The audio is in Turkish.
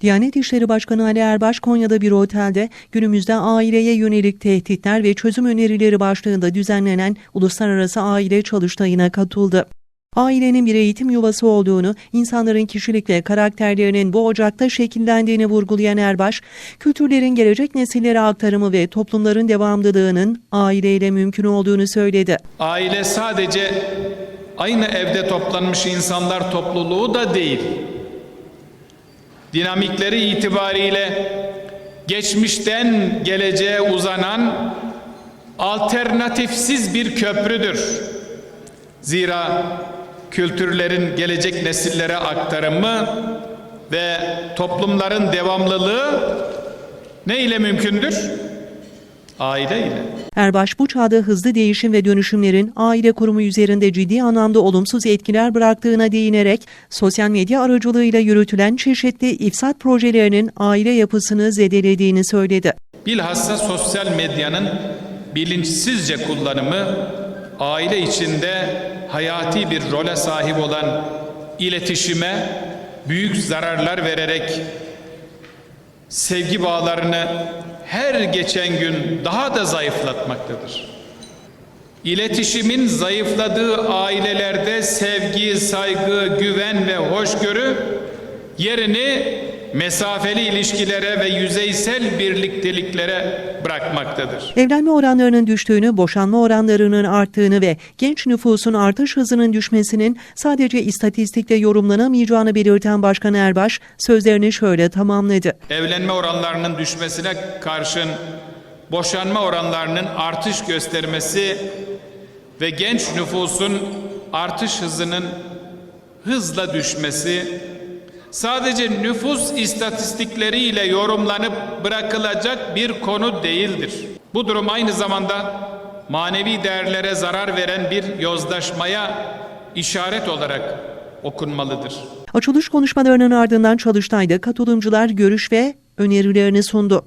Diyanet İşleri Başkanı Ali Erbaş Konya'da bir otelde günümüzde aileye yönelik tehditler ve çözüm önerileri başlığında düzenlenen Uluslararası Aile Çalıştayı'na katıldı. Ailenin bir eğitim yuvası olduğunu, insanların kişilik ve karakterlerinin bu ocakta şekillendiğini vurgulayan Erbaş, kültürlerin gelecek nesillere aktarımı ve toplumların devamlılığının aileyle mümkün olduğunu söyledi. Aile sadece aynı evde toplanmış insanlar topluluğu da değil. Dinamikleri itibariyle geçmişten geleceğe uzanan alternatifsiz bir köprüdür. Zira kültürlerin gelecek nesillere aktarımı ve toplumların devamlılığı ne ile mümkündür? Aile ile. Erbaş bu çağda hızlı değişim ve dönüşümlerin aile kurumu üzerinde ciddi anlamda olumsuz etkiler bıraktığına değinerek sosyal medya aracılığıyla yürütülen çeşitli ifsat projelerinin aile yapısını zedelediğini söyledi. Bilhassa sosyal medyanın bilinçsizce kullanımı aile içinde hayati bir role sahip olan iletişime büyük zararlar vererek sevgi bağlarını her geçen gün daha da zayıflatmaktadır. İletişimin zayıfladığı ailelerde sevgi, saygı, güven ve hoşgörü yerini mesafeli ilişkilere ve yüzeysel birlikteliklere bırakmaktadır. Evlenme oranlarının düştüğünü, boşanma oranlarının arttığını ve genç nüfusun artış hızının düşmesinin sadece istatistikle yorumlanamayacağını belirten Başkan Erbaş sözlerini şöyle tamamladı. Evlenme oranlarının düşmesine karşın boşanma oranlarının artış göstermesi ve genç nüfusun artış hızının hızla düşmesi sadece nüfus istatistikleriyle yorumlanıp bırakılacak bir konu değildir. Bu durum aynı zamanda manevi değerlere zarar veren bir yozlaşmaya işaret olarak okunmalıdır. Açılış konuşmalarının ardından çalıştayda katılımcılar görüş ve önerilerini sundu.